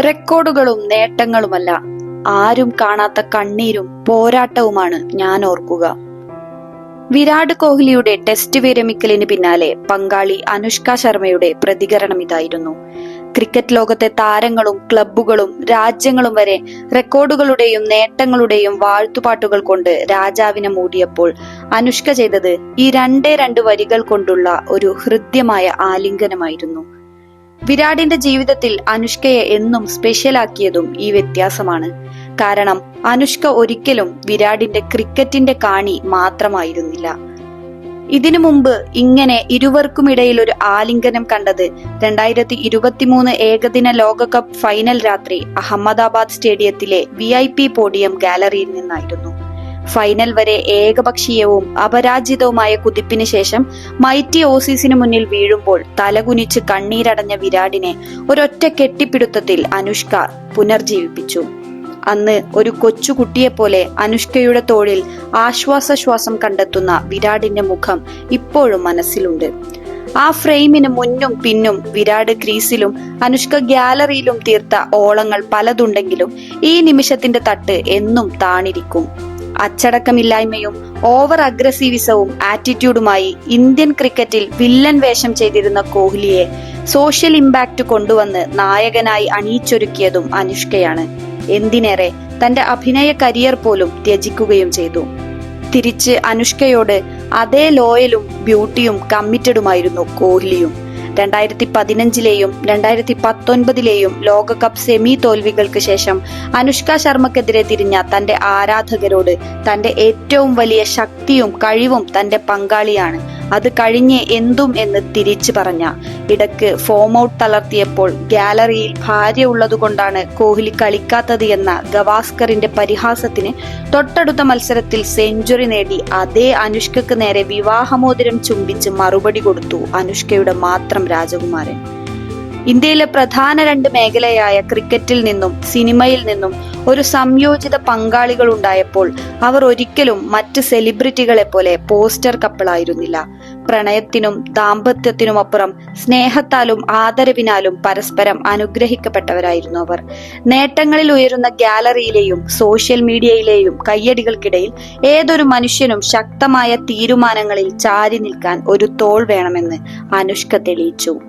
റെക്കോർഡുകളും നേട്ടങ്ങളുമല്ല. ആരും കാണാത്ത കണ്ണീരും പോരാട്ടവുമാണ് ഞാൻ ഓർക്കുക. വിരാട് കോഹ്ലിയുടെ ടെസ്റ്റ് വിരമിക്കലിന് പിന്നാലെ പങ്കാളി അനുഷ്ക ശർമ്മയുടെ പ്രതികരണം ഇതായിരുന്നു. ക്രിക്കറ്റ് ലോകത്തെ താരങ്ങളും ക്ലബ്ബുകളും രാജ്യങ്ങളും വരെ റെക്കോർഡുകളുടെയും നേട്ടങ്ങളുടെയും വാഴ്ത്തുപാട്ടുകൾ കൊണ്ട് രാജാവിനെ മൂടിയപ്പോൾ അനുഷ്ക ചെയ്തത് ഈ രണ്ടേ രണ്ട് വരികൾ കൊണ്ടുള്ള ഒരു ഹൃദ്യമായ ആലിംഗനമായിരുന്നു. വിരാടിന്റെ ജീവിതത്തിൽ അനുഷ്കയെ എന്നും സ്പെഷ്യലാക്കിയതും ഈ വ്യത്യാസമാണ്. കാരണം അനുഷ്ക ഒരിക്കലും വിരാടിന്റെ ക്രിക്കറ്റിന്റെ കാണി മാത്രമായിരുന്നില്ല. ഇതിനു മുമ്പ് ഇങ്ങനെ ഇരുവർക്കുമിടയിൽ ഒരു ആലിംഗനം കണ്ടത് രണ്ടായിരത്തി ഇരുപത്തിമൂന്ന് ഏകദിന ലോകകപ്പ് ഫൈനൽ രാത്രി അഹമ്മദാബാദ് സ്റ്റേഡിയത്തിലെ വി ഐ പി പോഡിയം ഗാലറിയിൽ നിന്നായിരുന്നു. ഫൈനൽ വരെ ഏകപക്ഷീയവും അപരാജിതവുമായ കുതിപ്പിന് ശേഷം മൈറ്റി ഓസീസിന് മുന്നിൽ വീഴുമ്പോൾ തലകുനിച്ച് കണ്ണീരടഞ്ഞ വിരാടിനെ ഒരൊറ്റ കെട്ടിപ്പിടുത്തത്തിൽ അനുഷ്ക പുനർജീവിപ്പിച്ചു. അന്ന് ഒരു കൊച്ചുകുട്ടിയെപ്പോലെ അനുഷ്കയുടെ തോളിൽ ആശ്വാസശ്വാസം കണ്ടെത്തുന്ന വിരാടിന്റെ മുഖം ഇപ്പോഴും മനസ്സിലുണ്ട്. ആ ഫ്രെയിമിന് മുന്നും പിന്നും വിരാട് ക്രീസിലും അനുഷ്ക ഗ്യാലറിയിലും തീർത്ത ഓളങ്ങൾ പലതുണ്ടെങ്കിലും ഈ നിമിഷത്തിന്റെ തട്ട് എന്നും താണിരിക്കും. അച്ചടക്കമില്ലായ്മയും ഓവർ അഗ്രസീവിസവും ആറ്റിറ്റ്യൂഡുമായി ഇന്ത്യൻ ക്രിക്കറ്റിൽ വില്ലൻ വേഷം ചെയ്തിരുന്ന കോഹ്ലിയെ സോഷ്യൽ ഇമ്പാക്ട് കൊണ്ടുവന്ന് നായകനായി അണിയിച്ചൊരുക്കിയതും അനുഷ്കയാണ്. എന്തിനേറെ തന്റെ അഭിനയ കരിയർ പോലും ത്യജിക്കുകയും ചെയ്തു. തിരിച്ച് അനുഷ്കയോട് അതേ ലോയലും ബ്യൂട്ടിയും കമ്മിറ്റഡുമായിരുന്നു കോഹ്ലിയും. രണ്ടായിരത്തി പതിനഞ്ചിലെയും രണ്ടായിരത്തി പത്തൊൻപതിലെയും ലോകകപ്പ് സെമി തോൽവികൾക്ക് ശേഷം അനുഷ്ക ശർമ്മക്കെതിരെ തിരിഞ്ഞ തന്റെ ആരാധകരോട് തന്റെ ഏറ്റവും വലിയ ശക്തിയും കഴിവും തന്റെ പങ്കാളിയാണ്. അത് കഴിഞ്ഞ് എന്തും എന്ന് തിരിച്ചു പറഞ്ഞ. ഇടയ്ക്ക് ഫോം ഔട്ട് തളർത്തിയപ്പോൾ ഗാലറിയിൽ ഭാര്യ ഉള്ളതുകൊണ്ടാണ് കോഹ്ലി കളിക്കാത്തത് എന്ന ഗവാസ്കറിന്റെ പരിഹാസത്തിന് തൊട്ടടുത്ത മത്സരത്തിൽ സെഞ്ചുറി നേടി അതേ അനുഷ്കക്ക് നേരെ വിവാഹമോതിരം ചുംബിച്ച് മറുപടി കൊടുത്തു അനുഷ്കയുടെ മാത്രം രാജകുമാരൻ. ഇന്ത്യയിലെ പ്രധാന രണ്ട് മേഖലയായ ക്രിക്കറ്റിൽ നിന്നും സിനിമയിൽ നിന്നും ഒരു സംയോജിത പങ്കാളികൾ ഉണ്ടായപ്പോൾ അവർ ഒരിക്കലും മറ്റ് സെലിബ്രിറ്റികളെ പോലെ പോസ്റ്റർ കപ്പിളായിരുന്നില്ല. പ്രണയത്തിനും ദാമ്പത്യത്തിനും അപ്പുറം സ്നേഹത്താലും ആദരവിനാലും പരസ്പരം അനുഗ്രഹിക്കപ്പെട്ടവരായിരുന്നു അവർ. നേട്ടങ്ങളിൽ ഉയരുന്ന ഗാലറിയിലെയും സോഷ്യൽ മീഡിയയിലെയും കയ്യടികൾക്കിടയിൽ ഏതൊരു മനുഷ്യനും ശക്തമായ തീരുമാനങ്ങളിൽ ചാരി നിൽക്കാൻ ഒരു തോൾ വേണമെന്ന് അനുഷ്ക തെളിയിച്ചു.